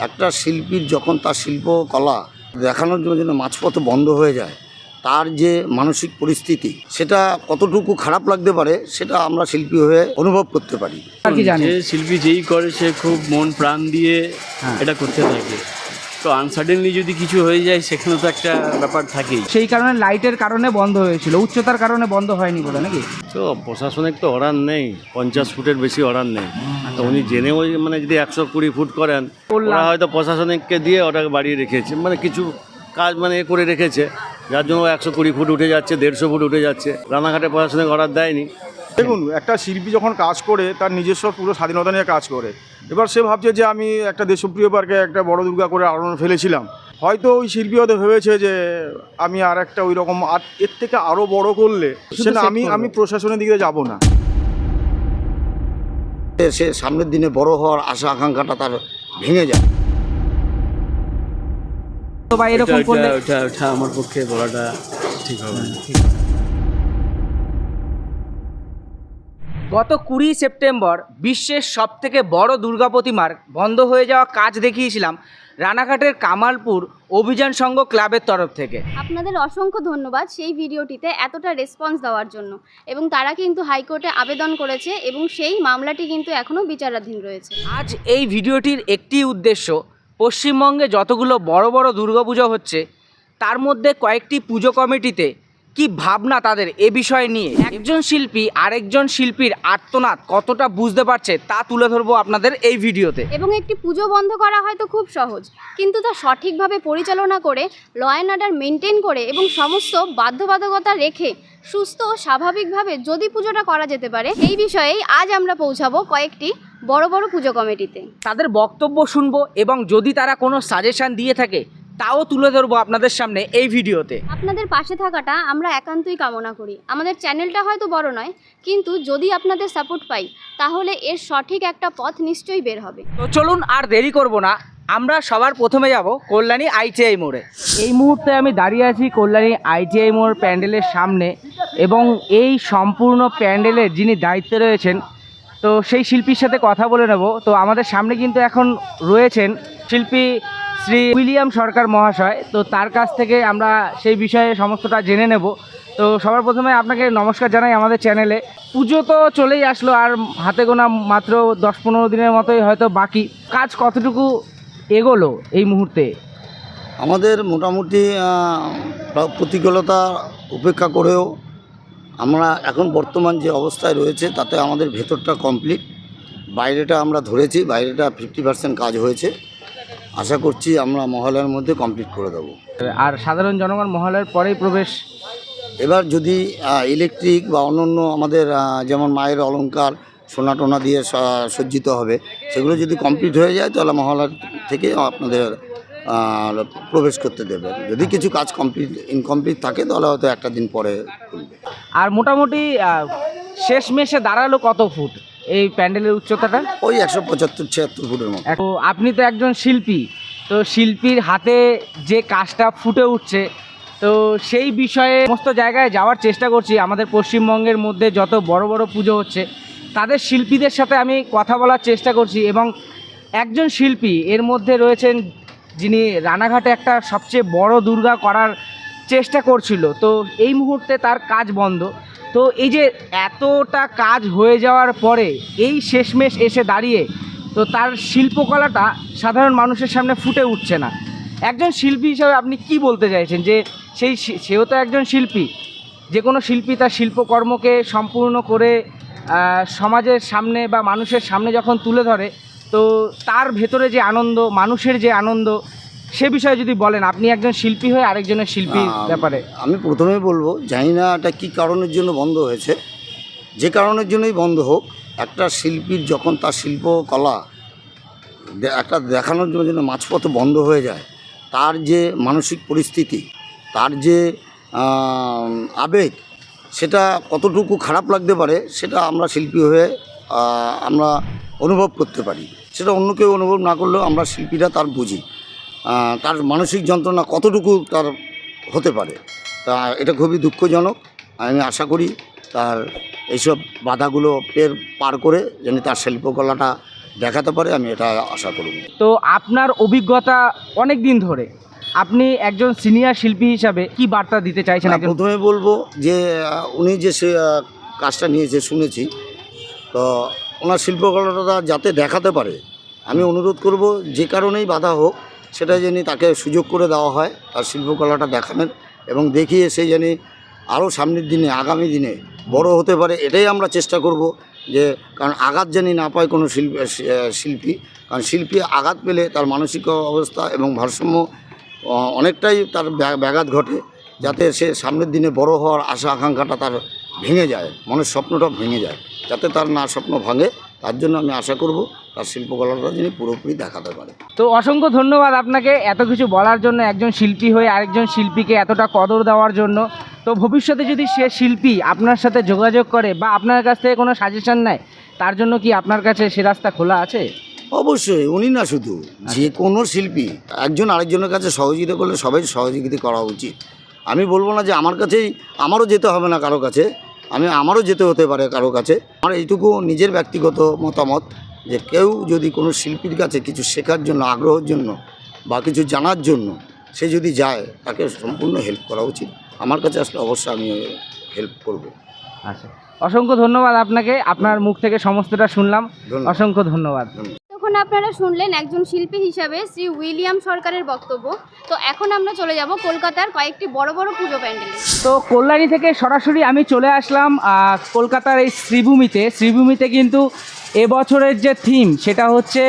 একটা শিল্পীর যখন তার শিল্পকলা দেখানোর জন্য যেন মাঝপথ বন্ধ হয়ে যায় তার যে মানসিক পরিস্থিতি সেটা কতটুকু খারাপ লাগতে পারে সেটা আমরা শিল্পী হয়ে অনুভব করতে পারি। আর কি জানেন? যে শিল্পী যেই করে সে খুব মন প্রাণ দিয়ে হ্যাঁ। এটা করতে থাকে। তো আনসাডেনলি যদি কিছু হয়ে যায় সেখানে তো একটা ব্যাপার থাকেই। সেই কারণে লাইটের কারণে বন্ধ হয়েছিল উচ্চতার কারণে বন্ধ হয়নি বলে নাকি? তো প্রশাসনিক তো অর্ডার নেই পঞ্চাশ ফুটের বেশি অর্ডার নেই। তো উনি জেনে ওই মানে যদি একশো কুড়ি ফুট করেন ওরা হয়তো প্রশাসনিককে দিয়ে ওটাকে বাড়িয়ে রেখেছে। মানে কিছু কাজ মানে এ করে রেখেছে। যার জন্য একশো কুড়ি ফুট উঠে যাচ্ছে দেড়শো ফুট উঠে যাচ্ছে। রানাঘাটে প্রশাসনিক অর্ডার দেয়নি। দেখুন একটা শিল্পী যখন কাজ করে তার নিজস্ব পুরো স্বাধীনতা নিয়ে কাজ করে। এবার সে ভাবছে যে আমি একটা দেশপ্রিয় পার্কে একটা বড় দুর্গা করে আলোড়ন ফেলেছিলাম। হয়তো ওই শিল্পী হয়তো ভেবেছে যে আমি আর একটা ওই রকম আর এর থেকে আরও বড় করলে সেটা আমি আমি প্রশাসনের দিকে যাব না। সে সামনের দিনে বড় হওয়ার আশা আকাঙ্ক্ষাটা তার ভেঙে যায়। তো বা এরকম করলে ওটা ওটা ওটা আমার পক্ষে বলাটা ঠিক হবে না। গত কুড়ি সেপ্টেম্বর বিশ্বের সব থেকে বড় দুর্গা প্রতিমার বন্ধ হয়ে যাওয়া কাজ দেখিয়েছিলাম রানাঘাটের কামালপুর অভিযান সংঘ ক্লাবের তরফ থেকে। আপনাদের অসংখ্য ধন্যবাদ সেই ভিডিওটিতে এতটা রেসপন্স দেওয়ার জন্য। এবং তারা কিন্তু হাইকোর্টে আবেদন করেছে এবং সেই মামলাটি কিন্তু এখনও বিচারাধীন রয়েছে। আজ এই ভিডিওটির একটি উদ্দেশ্য পশ্চিমবঙ্গে যতগুলো বড় বড় দুর্গাপুজো হচ্ছে তার মধ্যে কয়েকটি পুজো কমিটিতে কি ভাবনা তাদের এ বিষয় নিয়ে? একজন শিল্পী আরেকজন শিল্পীর আর্তনাদ কতটা বুঝতে পারছে তা তুলে ধরবো আপনাদের এই ভিডিওতে। এবং একটি পুজো বন্ধ করা হয়তো খুব সহজ কিন্তু তা সঠিকভাবে পরিচালনা করে ল অ্যান্ড অর্ডার মেনটেন করে এবং সমস্ত বাধ্যবাধকতা রেখে সুস্থ ও স্বাভাবিকভাবে যদি পুজোটা করা যেতে পারে এই বিষয়েই আজ আমরা পৌঁছাবো কয়েকটি বড় বড় পুজো কমিটিতে। তাদের বক্তব্য শুনব এবং যদি তারা কোনো সাজেশন দিয়ে থাকে তাও তুলে ধরবো আপনাদের সামনে এই ভিডিওতে। আপনাদের পাশে থাকাটা আমরা একান্তই কামনা করি। আমাদের চ্যানেলটা হয়তো বড় নয় কিন্তু যদি আপনাদের সাপোর্ট পাই তাহলে এর সঠিক একটা পথ নিশ্চয়ই বের হবে। তো চলুন আর দেরি করব না আমরা সবার প্রথমে যাব কল্যাণী আইটিআই মোড়ে। এই মুহূর্তে আমি দাঁড়িয়ে আছি কল্যাণী আইটিআই মোড় প্যান্ডেলের সামনে এবং এই সম্পূর্ণ প্যান্ডেলের যিনি দায়িত্বে রয়েছেন তো সেই শিল্পীর সাথে কথা বলে নেব। তো আমাদের সামনে কিন্তু এখন রয়েছেন শিল্পী শ্রী উইলিয়াম সরকার মহাশয়। তো তার কাছ থেকে আমরা সেই বিষয়ে সমস্তটা জেনে নেব। তো সবার প্রথমে আপনাকে নমস্কার জানাই আমাদের চ্যানেলে। পুজো তো চলেই আসলো, আর হাতে গোনা মাত্র দশ পনেরো দিনের মতোই হয়তো বাকি। কাজ কতটুকু এগোলো এই মুহূর্তে? আমাদের মোটামুটি প্রতিকূলতা উপেক্ষা করেও আমরা এখন বর্তমান যে অবস্থায় রয়েছে, তাতে আমাদের ভেতরটা কমপ্লিট বাইরেটা আমরা ধরেছি, বাইরেটা ফিফটি পার্সেন্ট কাজ হয়েছে। আশা করছি আমরা মহলের মধ্যে কমপ্লিট করে দেবো। আর সাধারণ জনগণ মহলের পরেই প্রবেশ? এবার যদি ইলেকট্রিক বা অন্যান্য আমাদের যেমন মায়ের অলংকার সোনা টোনা দিয়ে সজ্জিত হবে সেগুলো যদি কমপ্লিট হয়ে যায় তাহলে মহলার থেকে আপনাদের প্রবেশ করতে দেবে। যদি কিছু কাজ কমপ্লিট ইনকমপ্লিট থাকে তাহলে হয়তো একটা দিন পরে খুলবে। আর মোটামুটি শেষ মেশে দাঁড়াল কত ফুট? এই প্যান্ডেলের উচ্চতাটা? ওই একশো পঁচাত্তর ছিয়াত্তর ফুটের মতো। এখন আপনি তো একজন শিল্পী তো শিল্পীর হাতে যে কাজটা ফুটে উঠছে তো সেই বিষয়ে সমস্ত জায়গায় যাওয়ার চেষ্টা করছি। আমাদের পশ্চিমবঙ্গের মধ্যে যত বড় বড় পুজো হচ্ছে তাদের শিল্পীদের সাথে আমি কথা বলার চেষ্টা করছি এবং একজন শিল্পী এর মধ্যে রয়েছেন যিনি রানাঘাটে একটা সবচেয়ে বড় দুর্গা করার চেষ্টা করছিল। তো এই মুহূর্তে তার কাজ বন্ধ। তো এই যে এতটা কাজ হয়ে যাওয়ার পরে এই শেষমেশ এসে দাঁড়িয়ে তো তার শিল্পকলাটা সাধারণ মানুষের সামনে ফুটে উঠছে না। একজন শিল্পী হিসাবে আপনি কি বলতে চাইছেন? যে সেই সেও তো একজন শিল্পী। যে কোনো শিল্পী তার শিল্পকর্মকে সম্পূর্ণ করে সমাজের সামনে বা মানুষের সামনে যখন তুলে ধরে, তো তার ভেতরে যে আনন্দ, মানুষের যে আনন্দ সে বিষয়ে যদি বলেন আপনি একজন শিল্পী হয়ে আরেকজনের শিল্পীর আহ, ব্যাপারে। আমি প্রথমে বলব জানি না এটা কী কারণের জন্য বন্ধ হয়েছে। যে কারণের জন্যই বন্ধ হোক একটা শিল্পীর যখন তার শিল্পকলা একটা দেখানোর জন্য যেন মাঝপথে বন্ধ হয়ে যায় তার যে মানসিক পরিস্থিতি তার যে আবেগ সেটা কতটুকু খারাপ লাগতে পারে সেটা আমরা শিল্পী হয়ে আমরা অনুভব করতে পারি। সেটা অন্য কেউ অনুভব না করলেও আমরা শিল্পীরা তার বুঝি। তার মানসিক যন্ত্রণা কতটুকু তার হতে পারে তা এটা খুবই দুঃখজনক। আমি আশা করি তার এইসব বাধাগুলো পের পার করে যেন তার শিল্পকলাটা দেখাতে পারে আমি এটা আশা করব। তো আপনার অভিজ্ঞতা অনেক দিন ধরে আপনি একজন সিনিয়র শিল্পী হিসাবে কি বার্তা দিতে চাইছেন? প্রথমে বলব যে উনি যে সে কাজটা নিয়েছে শুনেছি তো ওনার শিল্পকলাটা যাতে দেখাতে পারে আমি অনুরোধ করব যে কারণেই বাধা হোক সেটা যেন তাকে সুযোগ করে দেওয়া হয়, তার শিল্পকলাটা দেখানোর এবং দেখিয়ে সে যেন আরও সামনের দিনে, আগামী দিনে বড় হতে পারে, এটাই আমরা চেষ্টা করব যে, কারণ আঘাত জানি না পায় কোনো শিল্পী শিল্পী, কারণ শিল্পী আঘাত পেলে তার মানসিক অবস্থা এবং ভারসাম্য অনেকটাই তার ব্যাঘ- ব্যাঘাত ঘটে যাতে সে সামনের দিনে বড় হওয়ার আশা, আকাঙ্ক্ষাটা তার ভেঙে যায়, মনের স্বপ্নটা ভেঙে যায়, যাতে তার না স্বপ্ন ভাঙে, তার জন্য আমি আশা করব। তার শিল্পকলাটা যিনি পুরোপুরি দেখাতে পারে। তো অসংখ্য ধন্যবাদ আপনাকে এত কিছু বলার জন্য একজন শিল্পী হয়ে আরেকজন শিল্পীকে এতটা কদর দেওয়ার জন্য। তো ভবিষ্যতে যদি সে শিল্পী আপনার সাথে যোগাযোগ করে বা আপনার কাছ থেকে কোনো সাজেশন নেয় তার জন্য কি আপনার কাছে সে রাস্তা খোলা আছে? অবশ্যই উনি না শুধু যে কোনো শিল্পী একজন আরেকজনের কাছে সহযোগিতা করলে সবাই সহযোগিতা করা উচিত। আমি বলব না যে আমার কাছেই আমারও যেতে হবে না কারও কাছে আমি আমারও যেতে হতে পারে কারও কাছে। আমার এইটুকু নিজের ব্যক্তিগত মতামত। যে কেউ যদি কোনো শিল্পীর কাছে কিছু শেখার জন্য আগ্রহের জন্য বা কিছু জানার জন্য সে যদি যায় তাকে সম্পূর্ণ হেল্প করা উচিত। আমার কাছে আসলে অবশ্যই আমি হেল্প করব। আচ্ছা। অসংখ্য ধন্যবাদ আপনাকে। আপনার মুখ থেকে সমস্তটা শুনলাম। অসংখ্য ধন্যবাদ। তখন আপনারা শুনলেন একজন শিল্পী হিসাবে শ্রী উইলিয়াম সরকারের বক্তব্য। তো এখন আমরা চলে যাব কলকাতার কয়েকটি বড় বড় পুজো প্যান্ডেল। তো কল্যাণী থেকে সরাসরি আমি চলে আসলাম কলকাতার এই শ্রীভূমিতে। শ্রীভূমিতে কিন্তু এবছরের যে থিম, সেটা হচ্ছে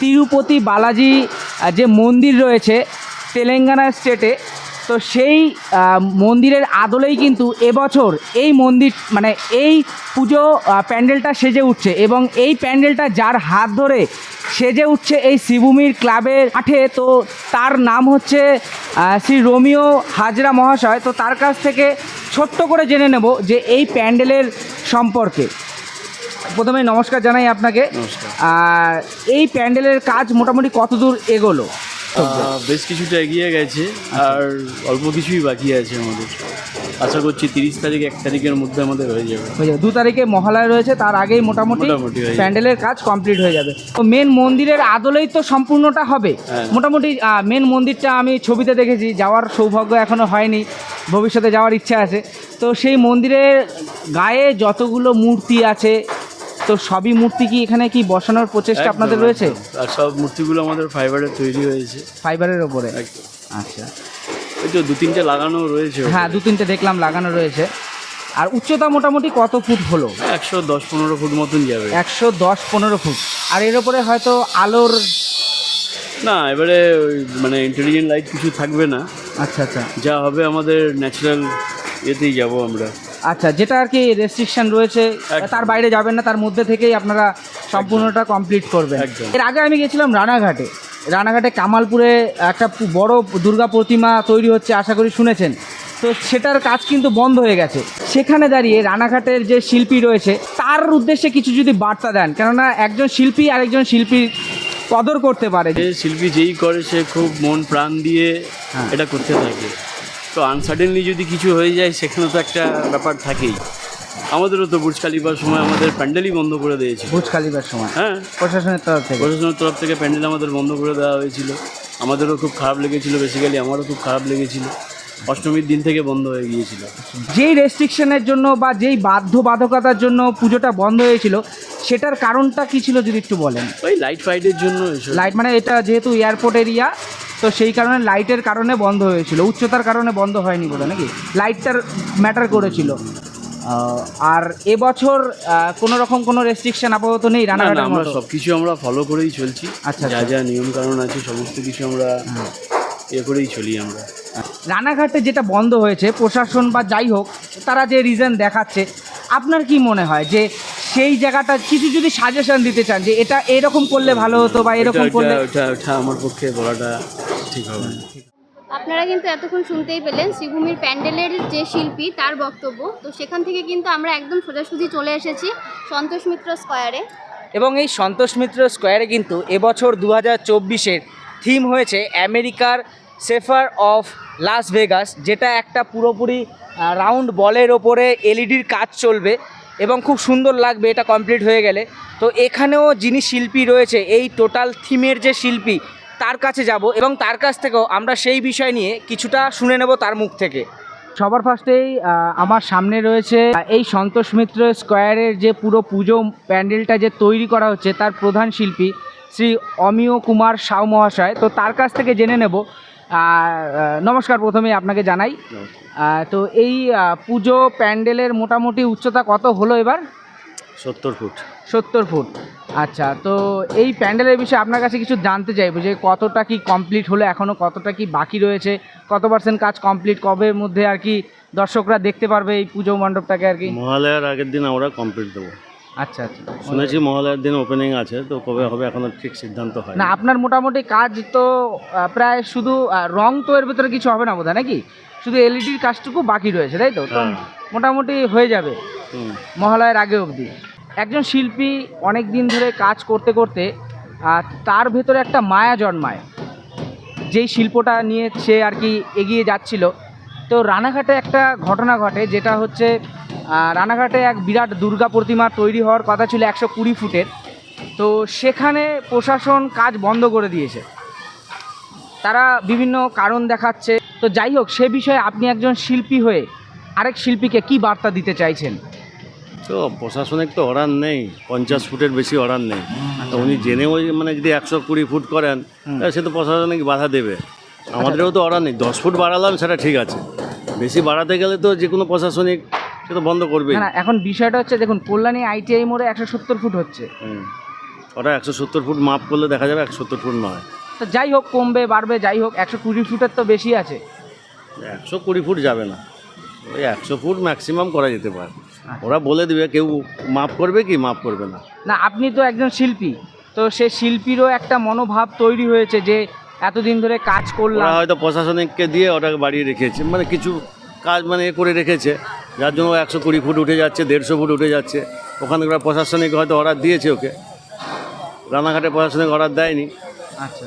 তিরুপতি বালাজি যে মন্দির রয়েছে, তেলেঙ্গানা স্টেটে। তো সেই মন্দিরের আদলেই কিন্তু এবছর এই মন্দির মানে এই পুজো প্যান্ডেলটা সেজে উঠছে এবং এই প্যান্ডেলটা যার হাত ধরে সেজে উঠছে এই শ্রীভূমির ক্লাবের মাঠে তো তার নাম হচ্ছে শ্রী রোমিও হাজরা মহাশয়। তো তার কাছ থেকে ছোট্ট করে জেনে নেব যে এই প্যান্ডেলের সম্পর্কে। প্রথমে নমস্কার জানাই আপনাকে। আর এই প্যান্ডেলের কাজ মোটামুটি কতদূর এগোলো? বেশ কিছুটা এগিয়ে গেছে আর অল্প কিছুই বাকি আছে আমাদের। আশা করছি তিরিশ তারিখ এক তারিখের মধ্যে আমাদের হয়ে যাবে। হয়ে যাবে। দু তারিখে মহালয়া রয়েছে তার আগেই মোটামুটি মোটামুটি হয়ে যাবে। প্যান্ডেলের কাজ কমপ্লিট হয়ে যাবে। তো মেন মন্দিরের আদলেই তো সম্পূর্ণটা হবে। হ্যাঁ। মোটামুটি মেন মন্দিরটা আমি ছবিতে দেখেছি যাওয়ার সৌভাগ্য এখনও হয়নি ভবিষ্যতে যাওয়ার ইচ্ছা আছে। তো সেই মন্দিরের গায়ে যতগুলো মূর্তি আছে তো সবই মূর্তি কি এখানে কি বসানোর প্রচেষ্টা আপনাদের রয়েছে? আর সব মূর্তিগুলো আমাদের ফাইবারের তৈরি হয়েছে। ফাইবারের ওপরে? আচ্ছা। ওই তো দু তিনটে লাগানো রয়েছে হ্যাঁ দু তিনটে দেখলাম লাগানো রয়েছে। আর উচ্চতা মোটামুটি কত ফুট হলো? একশো দশ পনেরো ফুট মতন যাবে। একশো দশ পনেরো ফুট। আর এর ওপরে হয়তো আলোর না এবারে মানে ইন্টেলিজেন্ট লাইট কিছু থাকবে না। আচ্ছা আচ্ছা। যা হবে আমাদের ন্যাচারাল এতেই যাব আমরা। আচ্ছা যেটা আর কি রেস্ট্রিকশন রয়েছে তার বাইরে যাবেন না তার মধ্যে থেকেই আপনারা সম্পূর্ণটা কমপ্লিট করবেন। এর আগে আমি গেছিলাম রানাঘাটে। রানাঘাটে কামালপুরে একটা বড় দুর্গা প্রতিমা তৈরি হচ্ছে আশা করি শুনেছেন। তো সেটার কাজ কিন্তু বন্ধ হয়ে গেছে। সেখানে দাঁড়িয়ে রানাঘাটের যে শিল্পী রয়েছে তার উদ্দেশ্যে কিছু যদি বার্তা দেন। কেননা একজন শিল্পী আরেকজন শিল্পীর কদর করতে পারে। যে শিল্পী যেই করে সে খুব মন প্রাণ দিয়ে হ্যাঁ। এটা করতে থাকে। তো আনসাডেনলি যদি কিছু হয়ে যায় সেখানে তো একটা ব্যাপার থাকেই। আমাদেরও তো বুর্জ খালিফার সময় আমাদের প্যান্ডেলই বন্ধ করে দিয়েছে ভোজ খালিবার সময়? হ্যাঁ। প্রশাসনের তরফ থেকে? প্রশাসনের তরফ থেকে প্যান্ডেল আমাদের বন্ধ করে দেওয়া হয়েছিল। আমাদেরও খুব খারাপ লেগেছিল বেসিক্যালি আমারও খুব খারাপ লেগেছিল। অষ্টমীর দিন থেকে বন্ধ হয়ে গিয়েছিল। যেই রেস্ট্রিকশনের জন্য বা যেই বাধ্যবাধকতার জন্য পুজোটা বন্ধ হয়েছিল সেটার কারণটা কি ছিল যদি একটু বলেন? ওই লাইট ফাইটের জন্য লাইট মানে এটা যেহেতু এয়ারপোর্ট এরিয়া তো সেই কারণে লাইটের কারণে বন্ধ হয়েছিল। উচ্চতার কারণে বন্ধ হয়নি বলে নাকি? লাইটটার ম্যাটার করেছিল। আর এবছর কোনো রকম কোনো রেস্ট্রিকশন আপাতত নেই না না আমরা সব কিছু আমরা ফলো করেই চলছি। আচ্ছা, যা আচ্ছা। যা নিয়ম কানুন আছে সমস্ত কিছু আমরা এ করেই চলি আমরা। রানাঘাটে যেটা বন্ধ হয়েছে প্রশাসন বা যাই হোক তারা যে রিজন দেখাচ্ছে আপনার কি মনে হয় যে সেই জায়গাটা কিছু যদি সাজেশন দিতে চান যে এটা এরকম করলে ভালো হতো বা এরকম করলে আমার পক্ষে বলাটা ঠিক হবে। আপনারা কিন্তু এতক্ষণ শুনতেই পেলেন শ্রীভূমির প্যান্ডেলের যে শিল্পী তার বক্তব্য। তো সেখান থেকে কিন্তু আমরা একদম সোজাসুজি চলে এসেছি সন্তোষ মিত্র স্কোয়ারে। এবং এই সন্তোষ মিত্র স্কোয়ারে কিন্তু এবছর দু হাজার চব্বিশের থিম হয়েছে আমেরিকার সেফার অফ লাস ভেগাস যেটা একটা পুরোপুরি রাউন্ড বলের ওপরে এলইডির কাজ চলবে এবং খুব সুন্দর লাগবে এটা কমপ্লিট হয়ে গেলে। তো এখানেও যিনি শিল্পী রয়েছে এই টোটাল থিমের যে শিল্পী তার কাছে যাব এবং তার কাছ থেকেও আমরা সেই বিষয় নিয়ে কিছুটা শুনে নেব তার মুখ থেকে। সবার ফার্স্টেই আমার সামনে রয়েছে এই সন্তোষ মিত্র স্কোয়ারের যে পুরো পুজো প্যান্ডেলটা যে তৈরি করা হচ্ছে, তার প্রধান শিল্পী শ্রী অমিয় কুমার সাউ মহাশয়। তো তার কাছ থেকে জেনে নেব। নমস্কার প্রথমেই আপনাকে জানাই। তো এই পুজো প্যান্ডেলের মোটামুটি উচ্চতা কত হলো এবার? সত্তর ফুট। সত্তর ফুট। আচ্ছা তো এই প্যান্ডেলের বিষয়ে আপনার কাছে কিছু জানতে চাইব যে কতটা কি কমপ্লিট হলো এখনও কতটা কি বাকি রয়েছে কত পার্সেন্ট কাজ কমপ্লিট কবের মধ্যে আর কি দর্শকরা দেখতে পারবে এই পুজো মণ্ডপটাকে আর কি? মহালয়ার আগের দিন আমরা কমপ্লিট দেবো। আচ্ছা আচ্ছা। শুনেছি মহালয়ার দিন ওপেনিং আছে তো কবে হবে এখনও ঠিক সিদ্ধান্ত হয় না আপনার মোটামুটি কাজ তো প্রায় শুধু রং তো এর ভিতরে কিছু হবে না বোধ নাকি? শুধু এলইডির কাজটুকু বাকি রয়েছে তাই তো? তো হ্যাঁ। মোটামুটি হয়ে যাবে মহালয়ের আগে অবধি। একজন শিল্পী অনেক দিন ধরে কাজ করতে করতে তার ভেতরে একটা মায়া জন্মায়। যেই শিল্পটা নিয়ে সে আর কি এগিয়ে যাচ্ছিল। তো রানাঘাটে একটা ঘটনা ঘটে যেটা হচ্ছে রানাঘাটে এক বিরাট দুর্গা প্রতিমা তৈরি হওয়ার কথা ছিল একশো কুড়ি ফুটের। তো সেখানে প্রশাসন কাজ বন্ধ করে দিয়েছে। তারা বিভিন্ন কারণ দেখাচ্ছে। তো যাই হোক সে বিষয়ে আপনি একজন শিল্পী হয়ে আরেক শিল্পীকে কি বার্তা দিতে চাইছেন? তো প্রশাসনিক তো অর্ডার নেই পঞ্চাশ ফুটের বেশি অর্ডার নেই। তো উনি জেনে ওই মানে যদি একশো কুড়ি ফুট করেন তাহলে সে তো প্রশাসনিক বাধা দেবে। আমাদেরও তো অর্ডার নেই দশ ফুট বাড়ালাম সেটা ঠিক আছে। বেশি বাড়াতে গেলে তো যে কোনো প্রশাসনিক সে তো বন্ধ করবেই। না এখন বিষয়টা হচ্ছে দেখুন কল্যাণী আইটিআই মোড়ে একশো সত্তর ফুট হচ্ছে। ওটা একশো সত্তর ফুট মাপ করলে দেখা যাবে একশো সত্তর ফুট নয়। তো যাই হোক কমবে বাড়বে যাই হোক একশো কুড়ি ফুটের তো বেশি আছে। একশো কুড়ি ফুট যাবে না। ওই একশো ফুট ম্যাক্সিমাম করা যেতে পারে। ওরা বলে দিবে কেউ মাপ করবে কি মাপ করবে না। না আপনি তো একজন শিল্পী তো সে শিল্পীরও একটা মনোভাব তৈরি হয়েছে যে এতদিন ধরে কাজ ওরা করলাম হয়তো প্রশাসনিককে দিয়ে ওটাকে বাড়িয়ে রেখেছে। মানে কিছু কাজ মানে এ করে রেখেছে। যার জন্য একশো কুড়ি ফুট উঠে যাচ্ছে দেড়শো ফুট উঠে যাচ্ছে। ওখানে ওরা প্রশাসনিক হয়তো অর্ডার দিয়েছে ওকে। রানাঘাটে প্রশাসনিক অর্ডার দেয়নি। আচ্ছা। আচ্ছা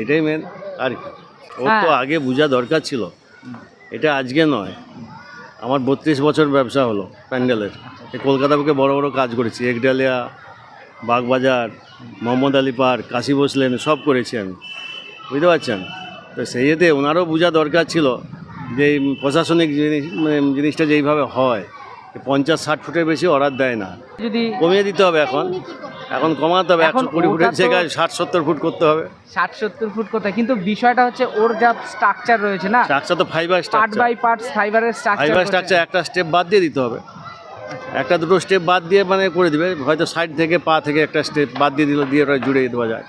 এটাই মেন আর কি। ওর তো হ্যাঁ। আগে বোঝা দরকার ছিল। এটা আজকে নয়। আমার বত্রিশ বছর ব্যবসা হলো প্যান্ডেলের। এই কলকাতা বুকে বড় বড় কাজ করেছি। একডালিয়া বাগবাজার মোহাম্মদ আলী পার্ক কাশি বসলেন সব করেছি আমি। বুঝতে পারছেন? তো সেই ইয়েতে ওনারও বোঝা দরকার ছিল যে এই প্রশাসনিক জিনিস মানে জিনিসটা যেইভাবে হয় পঞ্চাশ ষাট ফুটের বেশি অর্ডার দেয় না। যদি কমিয়ে দিতে হবে এখন। এখন কমাতে হবে এখন কুড়ি ফুটের জায়গায় ষাট সত্তর ফুট করতে হবে। ষাট সত্তর ফুট কোথায় কিন্তু বিষয়টা হচ্ছে ওর যা স্ট্রাকচার রয়েছে না স্ট্রাকচার তো ফাইবার পার্ট বাই পার্ট ফাইবারের ফাইবার স্ট্রাকচার একটা স্টেপ বাদ দিয়ে দিতে হবে। একটা দুটো স্টেপ বাদ দিয়ে মানে করে দিবে হয়তো সাইড থেকে পা থেকে একটা স্টেপ বাদ দিয়ে দিলে দিয়ে ওটা জুড়ে দেওয়া যায়।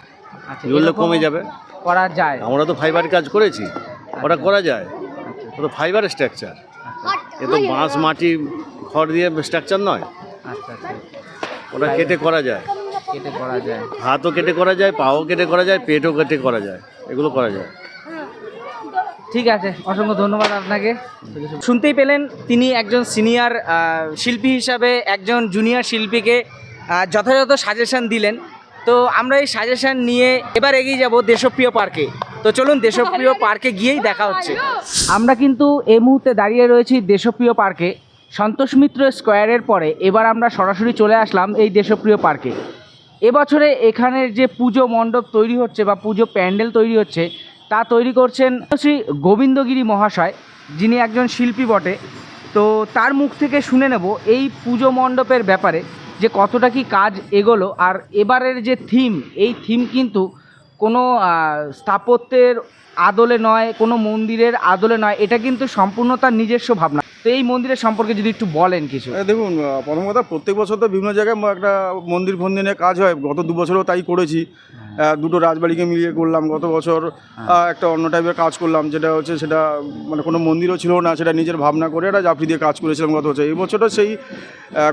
জুড়লে কমে যাবে। করা যায়। আমরা তো ফাইবার কাজ করেছি ওটা করা যায়। ওটা ফাইবার স্ট্রাকচার এ তো বাঁশ মাটি খড় দিয়ে স্ট্রাকচার নয়। আচ্ছা আচ্ছা। ওটা কেটে করা যায়। কেটে করা যায়। হাতও কেটে করা যায় পাও কেটে করা যায় পেটও কেটে করা যায় এগুলো করা যায়। ঠিক আছে অসংখ্য ধন্যবাদ আপনাকে। শুনতেই পেলেন তিনি একজন সিনিয়র শিল্পী হিসাবে একজন জুনিয়র শিল্পীকে যথাযথ সাজেশন দিলেন। তো আমরা এই সাজেশন নিয়ে এবার এগিয়ে যাব দেশপ্রিয় পার্কে। তো চলুন দেশপ্রিয় পার্কে গিয়েই দেখা হচ্ছে। আমরা কিন্তু এই মুহূর্তে দাঁড়িয়ে রয়েছি দেশপ্রিয় পার্কে। সন্তোষ মিত্র স্কোয়ারের পরে এবার আমরা সরাসরি চলে আসলাম এই দেশপ্রিয় পার্কে। এবছরে এখানের যে পুজো মণ্ডপ তৈরি হচ্ছে বা পুজো প্যান্ডেল তৈরি হচ্ছে, তা তৈরি করছেন শ্রী গোবিন্দগিরি মহাশয়, যিনি একজন শিল্পী বটে। তো তার মুখ থেকে শুনে নেব এই পুজো মণ্ডপের ব্যাপারে যে কতটা কি কাজ এগোলো আর এবারের যে থিম, এই থিম কিন্তু কোনো স্থাপত্যের আদলে নয়, কোনো মন্দিরের আদলে নয়, এটা কিন্তু সম্পূর্ণ তার নিজস্ব ভাবনা। তো এই মন্দিরের সম্পর্কে যদি একটু বলেন কিছু। দেখুন প্রথম কথা প্রত্যেক বছর তো বিভিন্ন জায়গায় একটা মন্দির ফন্দির নিয়ে কাজ হয়। গত দু বছরও তাই করেছি। দুটো রাজবাড়িকে মিলিয়ে করলাম গত বছর। একটা অন্য টাইপের কাজ করলাম যেটা হচ্ছে সেটা মানে কোনো মন্দিরও ছিল না সেটা নিজের ভাবনা করে একটা জাফরি দিয়ে কাজ করেছিলাম গত বছর। এই বছরও সেই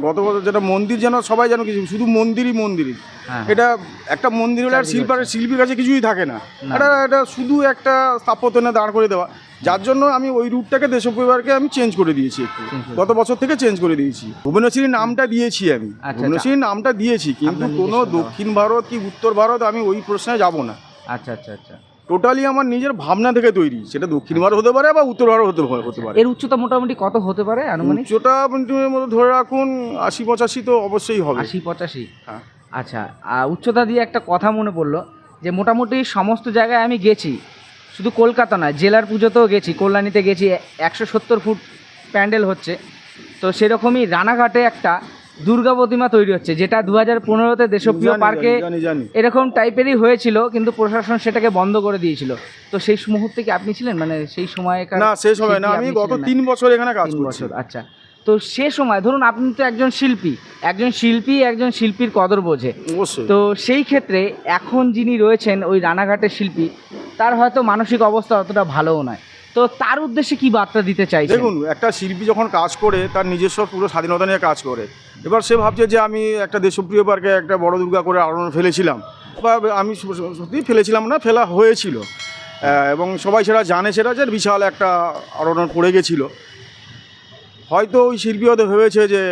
গত বছর যেটা মন্দির যেন সবাই যেন কিছু শুধু মন্দিরই মন্দিরই। হ্যাঁ। এটা একটা মন্দির হলে আর শিল্পের শিল্পীর কাছে কিছুই থাকে না। এটা এটা শুধু একটা স্থাপত্য না দাঁড় করে দেওয়া। যার জন্য আমি ওই রুটটাকে দেশ পরিবারকে আমি চেঞ্জ করে দিয়েছি একটু। গত বছর থেকে চেঞ্জ করে দিয়েছি। ভুবনেশ্বরী নামটা দিয়েছি আমি। আচ্ছা। ভুবনেশ্বরী নামটা দিয়েছি কিন্তু কোনো দক্ষিণ ভারত কি উত্তর ভারত আমি ওই প্রশ্নে যাব না। আচ্ছা আচ্ছা আচ্ছা। টোটালি আমার নিজের ভাবনা থেকে তৈরি। সেটা দক্ষিণ ভারত হতে পারে বা উত্তর ভারত হতে পারে- হতে পারে। এর উচ্চতা মোটামুটি কত হতে পারে আনুমানিক? উচ্চতা মধ্যে ধরে রাখুন আশি পঁচাশি তো অবশ্যই হবে। আশি পঁচাশি? হ্যাঁ। আচ্ছা উচ্চতা দিয়ে একটা কথা মনে পড়ল যে মোটামুটি সমস্ত জায়গায় আমি গেছি। শুধু কলকাতা নয় জেলার পুজোতেও গেছি কল্যাণীতে গেছি একশো সত্তর ফুট প্যান্ডেল হচ্ছে। তো সেরকমই রানাঘাটে একটা দুর্গা প্রতিমা তৈরি হচ্ছে যেটা দু হাজার পনেরোতে দেশপ্রিয় পার্কে এরকম টাইপেরই হয়েছিল কিন্তু প্রশাসন সেটাকে বন্ধ করে দিয়েছিল। তো সেই মুহূর্তে কি আপনি ছিলেন? মানে সেই সময়কার না সে সময় না আমি গত তিন বছর এখানে কাজ বছর আচ্ছা। তো সে সময় ধরুন আপনি তো একজন শিল্পী একজন শিল্পী একজন শিল্পীর কদর বোঝে। তো সেই ক্ষেত্রে এখন যিনি রয়েছেন ওই রানাঘাটের শিল্পী তার হয়তো মানসিক অবস্থা অতটা ভালোও নয়। তো তার উদ্দেশ্যে কি বার্তা দিতে চাই দেখুন একটা শিল্পী যখন কাজ করে তার নিজস্ব পুরো স্বাধীনতা নিয়ে কাজ করে। এবার সে ভাবছে যে আমি একটা দেশপ্রিয় পার্কে একটা বড় দুর্গা করে আলোড়ন ফেলেছিলাম। বা আমি সত্যি ফেলেছিলাম না ফেলা হয়েছিল। এবং সবাই সেটা জানে সেটা যে বিশাল একটা আলোড়ন পড়ে গেছিল। হয়তো ওই শিল্পী হয়তো ভেবেছে যে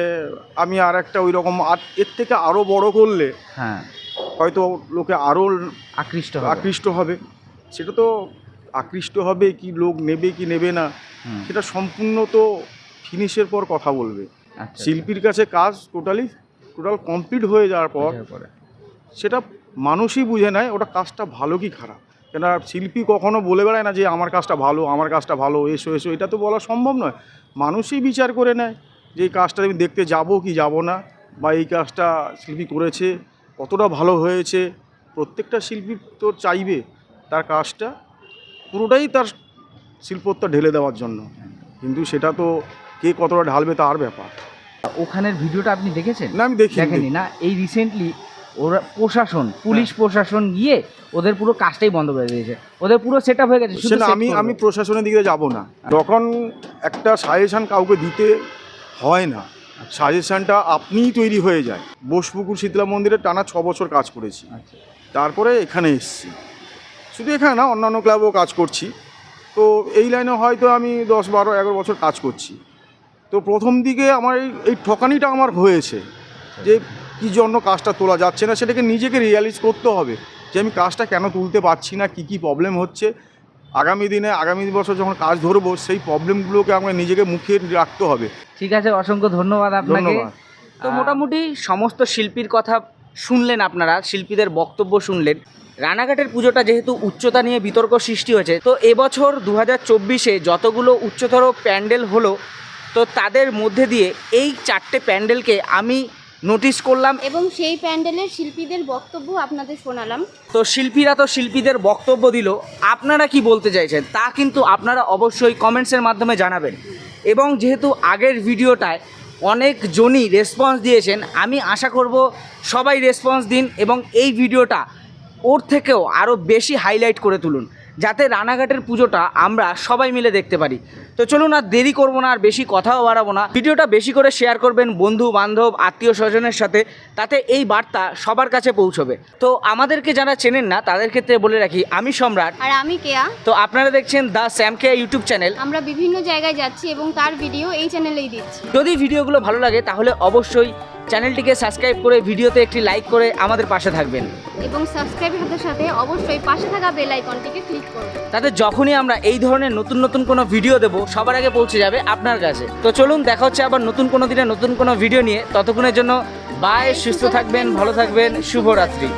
আমি আর একটা ওই রকম আর এর থেকে আরও বড় করলে হ্যাঁ। হয়তো লোকে আরও আকৃষ্ট হবে। আকৃষ্ট হবে। সেটা তো আকৃষ্ট হবে কি লোক নেবে কি নেবে না সেটা সম্পূর্ণ তো ফিনিশের পর কথা বলবে। আচ্ছা, শিল্পীর কাছে কাজ টোটালি টোটাল কমপ্লিট হয়ে যাওয়ার পর সেটা মানুষই বুঝে নেয় ওটা কাজটা ভালো কি খারাপ। কেন শিল্পী কখনো বলে বেড়ায় না যে আমার কাজটা ভালো আমার কাজটা ভালো এসো এসো। এটা তো বলা সম্ভব নয়। মানুষই বিচার করে নেয় যে এই কাজটা আমি দেখতে যাব কি যাব না? বা এই কাজটা শিল্পী করেছে কতটা ভালো হয়েছে? প্রত্যেকটা শিল্পী তো চাইবে। তার কাজটা পুরোটাই তার শিল্পত্ব ঢেলে দেওয়ার জন্য। কিন্তু সেটা তো কে কতটা ঢালবে তার ব্যাপার। ওখানের ভিডিওটা আপনি দেখেছেন? না আমি দেখি দেখেনি না? এই রিসেন্টলি ওরা প্রশাসন পুলিশ হ্যাঁ। প্রশাসন গিয়ে ওদের পুরো কাজটাই বন্ধ করে দিয়েছে। ওদের পুরো সেট হয়ে গেছে সেটা আমি আমি প্রশাসনের দিকে যাব না। যখন একটা সাজেশান কাউকে দিতে হয় না সাজেশানটা আপনিই তৈরি হয়ে যায়। বোসপুকুর শীতলা মন্দিরে টানা ছ বছর কাজ করেছি। আচ্ছা। তারপরে এখানে এসেছি। শুধু এখানে না অন্যান্য ক্লাবেও কাজ করছি। তো এই লাইনে হয়তো আমি দশ বারো এগারো বছর কাজ করছি। তো প্রথম দিকে আমার এই এই ঠকানিটা আমার হয়েছে যে কী জন্য কাজটা তোলা যাচ্ছে না সেটাকে নিজেকে রিয়ালাইজ করতে হবে যে আমি কাজটা কেন তুলতে পারছি না কী কী প্রবলেম হচ্ছে। আগামী দিনে আগামী বছর যখন কাজ ধরবো সেই প্রবলেমগুলোকে আমরা নিজেকে মুখে রাখতে হবে। ঠিক আছে অসংখ্য ধন্যবাদ আপনাকে। ধন্যবাদ। তো মোটামুটি সমস্ত শিল্পীর কথা শুনলেন আপনারা শিল্পীদের বক্তব্য শুনলেন। রানাঘাটের পুজোটা যেহেতু উচ্চতা নিয়ে বিতর্ক সৃষ্টি হয়েছে তো এবছর দু হাজার চব্বিশে যতগুলো উচ্চতর প্যান্ডেল হলো তো তাদের মধ্যে দিয়ে এই চারটে প্যান্ডেলকে আমি নোটিশ করলাম। এবং সেই প্যান্ডেলের শিল্পীদের বক্তব্য আপনাদের শোনালাম। তো শিল্পীরা তো শিল্পীদের বক্তব্য দিল আপনারা কি বলতে চাইছেন? তা কিন্তু আপনারা অবশ্যই কমেন্টসের মাধ্যমে জানাবেন। এবং যেহেতু আগের ভিডিওটায় অনেকজনই রেসপন্স দিয়েছেন আমি আশা করব সবাই রেসপন্স দিন এবং এই ভিডিওটা ওর থেকেও আরও বেশি হাইলাইট করে তুলুন। যাতে রানাঘাটের পুজোটা আমরা সবাই মিলে দেখতে পারি। তো চলুন আর দেরি করব না আর বেশি কথাও বাড়াবো না। ভিডিওটা বেশি করে শেয়ার করবেন বন্ধু বান্ধব আত্মীয় স্বজনের সাথে তাতে এই বার্তা সবার কাছে পৌঁছবে। তো আমাদেরকে যারা চেনেন না তাদের ক্ষেত্রে বলে রাখি আমি সম্রাট। আর আমি কেয়া। তো আপনারা দেখছেন the Sam Keya YouTube channel. আমরা বিভিন্ন জায়গায় যাচ্ছি এবং তার ভিডিও এই চ্যানেলেই দিচ্ছি। যদি ভিডিওগুলো ভালো লাগে তাহলে অবশ্যই চ্যানেলটিকে সাবস্ক্রাইব করে ভিডিওতে একটি লাইক করে আমাদের পাশে থাকবেন। এবং সাবস্ক্রাইবের সাথে সাথে অবশ্যই পাশে থাকা বেল আইকনটিকে ক্লিক করুন। তাতে যখনই আমরা এই ধরনের নতুন নতুন কোনো ভিডিও দেবো সবার আগে পৌঁছে যাবে আপনার কাছে। তো চলুন দেখা হচ্ছে আবার নতুন কোনো দিনে নতুন কোনো ভিডিও নিয়ে। ততক্ষণের জন্য বাই সুস্থ থাকবেন ভালো থাকবেন শুভরাত্রি।